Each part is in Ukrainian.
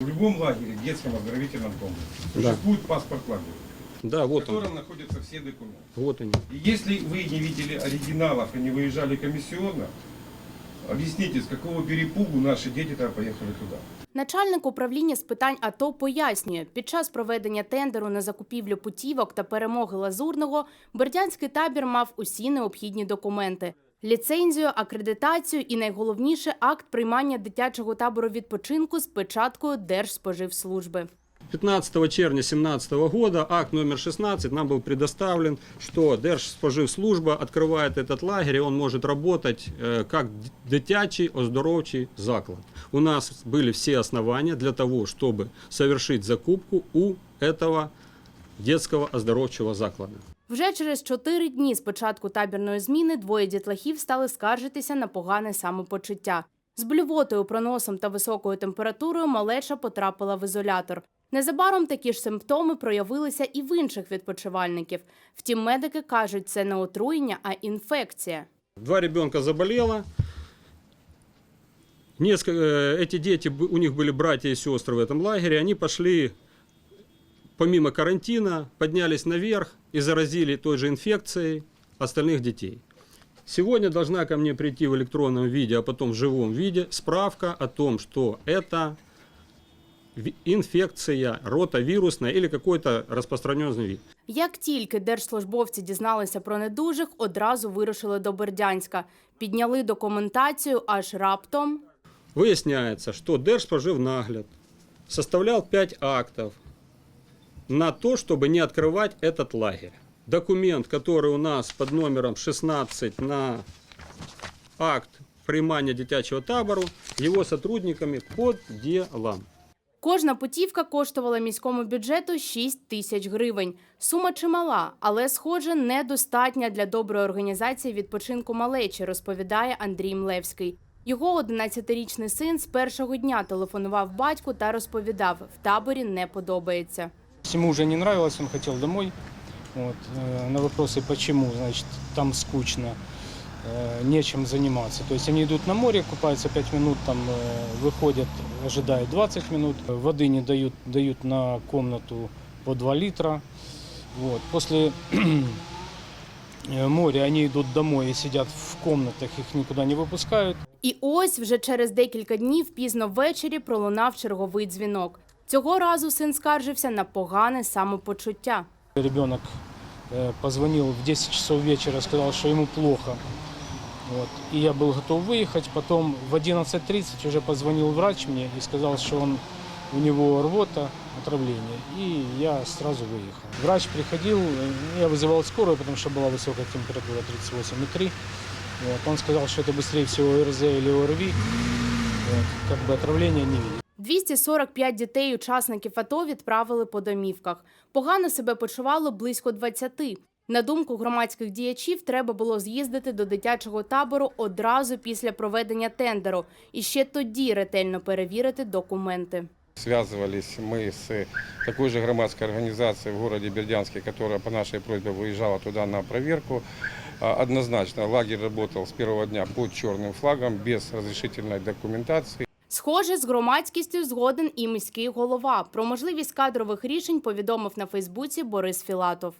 В любом лагере, детском оздоровительном комплексе, Да. существует паспорт лагеря, Да, в вот он. котором находятся все документы. Вот они. И если вы не видели оригиналов и не выезжали комиссионно, объясните, с какого перепугу наши дети тогда поехали туда. Начальник управління з питань АТО пояснює, під час проведення тендеру на закупівлю путівок та перемоги Лазурного Бердянський табір мав усі необхідні документи: ліцензію, акредитацію і найголовніше акт приймання дитячого табору відпочинку з печаткою Держспоживслужби. 15 червня 2017 года акт номер 16 нам был предоставлен, что Держспоживслужба открывает этот лагерь, и он может работать э, как дитячий оздоровчий заклад. У нас были все основания для того, чтобы совершить закупку у этого детского оздоровчего заклада. Вже через чотири дні з початку табірної зміни двоє дітлахів стали скаржитися на погане самопочуття. З блювотою, проносом та високою температурою малеча потрапила в ізолятор. Незабаром такі ж симптоми проявилися і в інших відпочивальників. Втім, медики кажуть, це не отруєння, а інфекція. Два ребенка заболело. Несколько, э, эти дети, б- у них были братья и сестры в этом лагере, они пошли, помимо карантина, поднялись наверх и заразили той же инфекцией остальных детей. Сегодня должна ко мне прийти в электронном виде, а потом в живом виде справка о том, что это ви- инфекция ротавирусная или какой-то распространенный вид. Як тільки держслужбовці дізналися про недужих, одразу вирушили до Бердянська, підняли документацію, аж раптом. Выясняется, что Держпоживнагляд составлял 5 актов на то, чтобы не открывать этот лагерь. Документ, который у нас под номером 16 на акт приймання дитячого табору, его сотрудниками под делом. Кожна путівка коштувала міському бюджету 6 тисяч гривень. Сума чимала, але, схоже, недостатня для доброї організації відпочинку малечі, розповідає Андрій Млевський. Його 11-річний син з першого дня телефонував батьку та розповідав, в таборі не подобається. Ему уже не нравилось, он хотел домой. Вот. э, На вопросы, почему, значит, там скучно, э, нечем заниматься. То есть они идут на море, купаются 5 минут, там э, выходят, ожидают 20 минут. Воды не дают, дают на комнату по 2 литра. Вот. После э, моря они идут домой и сидят в комнатах, их никуда не выпускают. І ось вже через декілька днів пізно ввечері пролунав черговий дзвінок. Цього разу син скаржився на погане самопочуття. Ребенок э, позвонил в 10 часов вечера, сказал, что ему плохо. Вот. И я был готов выехать. Потом в 11.30 уже позвонил врач мне и сказал, что он, у него рвота, отравление. И я сразу выехал. Врач приходил, э, я вызывал скорую, потому что была высокая температура 38,3. Вот. Он сказал, что это быстрее всего ОРЗ или ОРВИ. Вот. Как бы отравления не видел. 245 дітей учасників АТО відправили по домівках. Погано себе почувало близько 20. На думку громадських діячів, треба було з'їздити до дитячого табору одразу після проведення тендеру і ще тоді ретельно перевірити документи. Связывались мы с такой же громадской организацией в городе Бердянске, которая по нашей просьбе выезжала туда на проверку. А, Однозначно лагерь работал с первого дня под черным флагом, без разрешительной документации. Схоже, з громадськістю згоден і міський голова. Про можливість кадрових рішень повідомив на Фейсбуці Борис Філатов.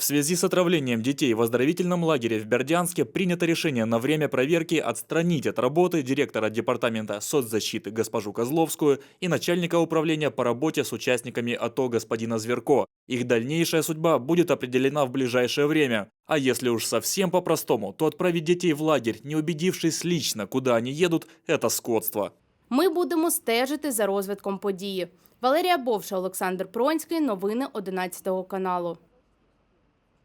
В связи с отравлением детей в оздоровительном лагере в Бердянске принято решение на время проверки отстранить от работы директора департамента соцзащиты госпожу Козловскую и начальника управления по работе с участниками АТО господина Зверко. Их дальнейшая судьба будет определена в ближайшее время. А если уж совсем по-простому, то отправить детей в лагерь, не убедившись лично, куда они едут, это скотство. Ми будемо стежити за розвитком події. Валерія Бовша, Олександр Пронський. Новини 11 каналу.